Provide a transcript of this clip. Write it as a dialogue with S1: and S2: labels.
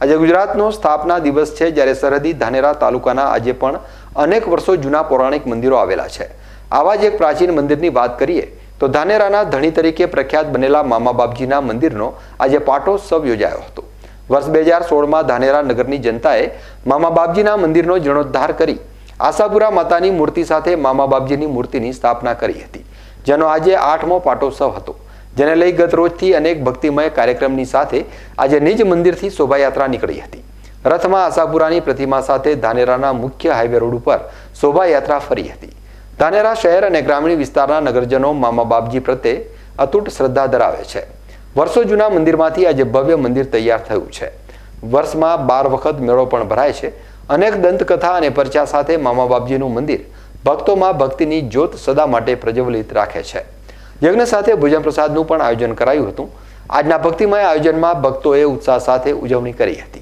S1: આજે ગુજરાતનો સ્થાપના દિવસ છે જ્યારે સરહદી ધાનેરા તાલુકાના આજે પણ અનેક વર્ષો જૂના પૌરાણિક મંદિરો આવેલા છે. આવા જ એક પ્રાચીન મંદિરની વાત કરીએ, તો ધાનેરાના ધણી તરીકે પ્રખ્યાત બનેલા મામા બાપજીના મંદિરનો આજે પાટોત્સવ યોજાયો હતો. વર્ષ બે હજાર સોળમાં ધાનેરા નગરની જનતાએ મામા બાપજીના મંદિરનો જીર્ણોદ્ધાર કરી આશાપુરા માતાની મૂર્તિ સાથે મામા બાપજીની મૂર્તિની સ્થાપના કરી હતી, જેનો આજે આઠમો પાટોત્સવ હતો. જેને લઈ ગત રોજથી અનેક ભક્તિમય કાર્યક્રમની સાથે આજે નિજ મંદિરથી શોભાયાત્રા નીકળી હતી. રથમાં આશાપુરાની પ્રતિમા સાથે ધાનેરાના મુખ્ય હાઈવે રોડ ઉપર શોભાયાત્રા ફરી હતી. ધાનેરા શહેર અને ગ્રામીણ વિસ્તારના નગરજનો મામા બાપજી પ્રત્યે અતૂટ શ્રદ્ધા ધરાવે છે. વર્ષો જૂના મંદિરમાંથી આજે ભવ્ય મંદિર તૈયાર થયું છે. વર્ષમાં બાર વખત મેળો પણ ભરાય છે. અનેક દંતકથા અને પરચા સાથે મામા બાપજીનું મંદિર ભક્તોમાં ભક્તિની જ્યોત સદા માટે પ્રજ્વલિત રાખે છે. યજ્ઞ સાથે ભોજન પ્રસાદનું પણ આયોજન કરાયું હતું. આજના ભક્તિમય આયોજનમાં ભક્તોએ ઉત્સાહ સાથે ઉજવણી કરી હતી.